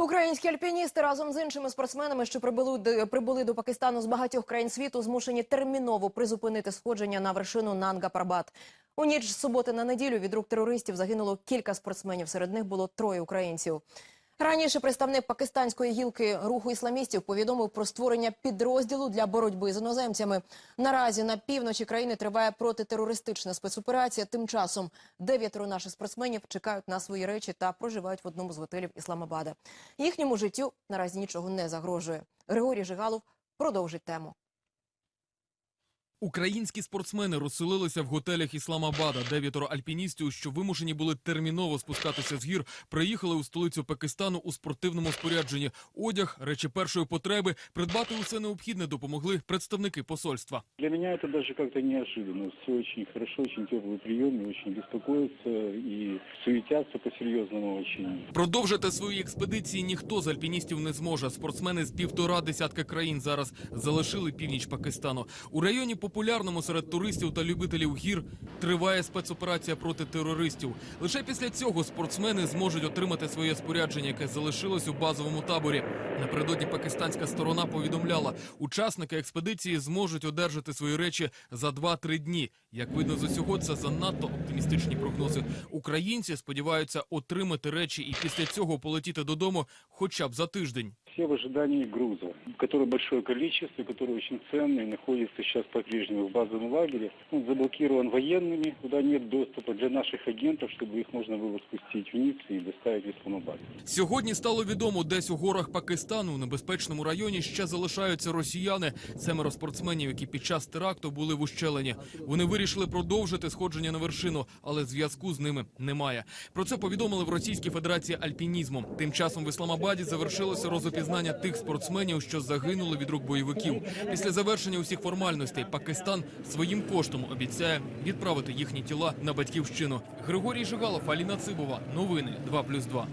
Українські альпіністи разом з іншими спортсменами, що прибули, прибули до Пакистану з багатьох країн світу, змушені терміново призупинити сходження на вершину Нанга Парбат. У ніч з суботи на неділю від рук терористів загинуло кілька спортсменів. Серед них було троє українців. Раніше представник пакистанської гілки руху ісламістів повідомив про створення підрозділу для боротьби з іноземцями. Наразі на півночі країни триває протитерористична спецоперація. Тим часом дев'ятеро наших спортсменів чекають на свої речі та проживають в одному з готелів Ісламабада. Їхньому життю наразі нічого не загрожує. Григорій Жигалов продовжить тему. Українські спортсмени розселилися в готелях Ісламабада. Дев'ятеро альпіністів, що вимушені були терміново спускатися з гір, приїхали у столицю Пакистану у спортивному спорядженні. Одяг, речі першої потреби, придбати усе необхідне допомогли представники посольства. Для меня это даже как-то неожиданно. Все очень хорошо, очень теплый прием, и очень беспокоятся и суетятся по-серьезному очень. Продовжити свої експедиції ніхто з альпіністів не зможе. Спортсмени з півтора десятка країн зараз залишили північ Пакистану. У районі популярному серед туристів та любителів гір триває спецоперація проти терористів. Лише після цього спортсмени зможуть отримати своє спорядження, яке залишилось у базовому таборі. Напередодні пакистанська сторона повідомляла, учасники експедиції зможуть одержати свої речі за 2-3 дні. Як видно з усього, це занадто оптимістичні прогнози. Українці сподіваються отримати речі і після цього полетіти додому хоча б за тиждень Все в ожидании груза, который большое количество, который очень ценный, находится сейчас по-прежнему в базовом лагере. Он заблокирован военными, туда нет доступа для наших агентов, чтобы их можно было спустить вниз и доставить в Исламабад. Сьогодні стало відомо, десь у горах Пакистану, у небезпечному районі, ще залишаються росіяни. Семеро спортсменів, які під час теракту були в ущелині. Вони вирішили продовжити сходження на вершину, але зв'язку з ними немає. Про це повідомили в Російській Федерації альпінізму. Тим часом в Ісламабаді завершилося розопізнання тих спортсменів, що загинули від рук бойовиків. Після завершення усіх формальностей Пакистан своїм коштом обіцяє відправити їхні тіла на батьківщину. Григорій Жигалов, Аліна Цибова. Новини 2+,2.